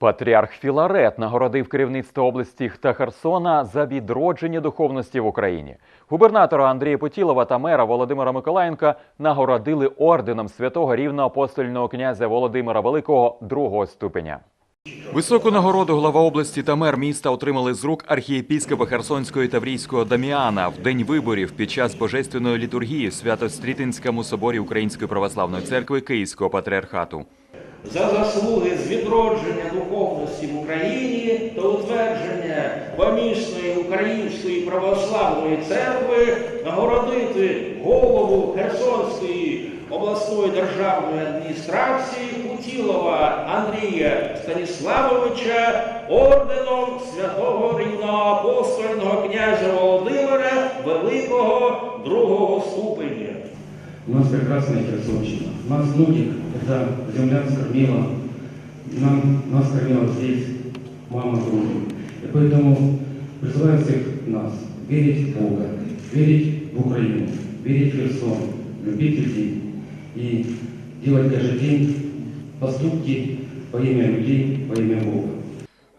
Патріарх Філарет нагородив керівництво області та Херсона за відродження духовності в Україні. Губернатора Андрія Потілова та мера Володимира Миколаєнка нагородили орденом святого рівноапостольного князя Володимира Великого другого ступеня. Високу нагороду глава області та мер міста отримали з рук архієпіскопа Херсонського і Таврійського Даміана в день виборів під час божественної літургії в Свято-Стрітинському соборі Української православної церкви Київського патріархату. За заслуги з відродження духовності в Україні та утвердження помісної Української православної церкви нагородити голову Херсонської обласної державної адміністрації Путілова Андрія Станіславовича орденом святого рівноапостольного князя Володимира Великого другого ступеня. У нас прекрасная Херсонщина. Нас многих, когда земля скормила, нам, нас кормила здесь мама грудью. И поэтому призываю всех нас верить в Бога, верить в Украину, верить в Херсон, любить людей и делать каждый день поступки во имя людей, во имя Бога.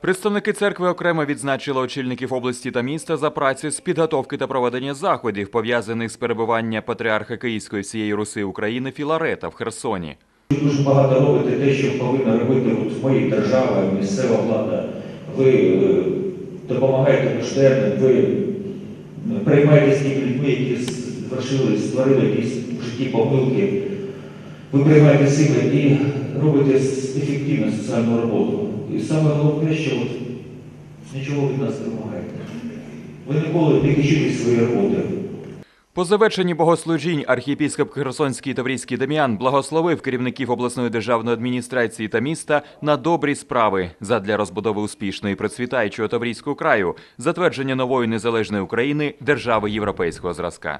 Представники церкви окремо відзначили очільників області та міста за працю з підготовки та проведення заходів, пов'язаних з перебування патріарха Київської всієї Руси України Філарета в Херсоні. Дуже багато робите те, що повинна робити от моя держава, місцева влада. Ви е, допомагаєте нужденним, ви приймаєте з тими людьми, які звершили, створили якісь в житті помилки. Ви приймаєте сили і робите ефективну соціальну роботу. І саме головне, що от нічого від нас не вимагаєте. Ви ніколи не кичитесь своєї роботи. По завершенні богослужінь архієпіскоп Херсонський Таврійський Дем'ян благословив керівників обласної державної адміністрації та міста на добрі справи задля розбудови успішної процвітаючого Таврійського краю, затвердження нової незалежної України держави європейського зразка.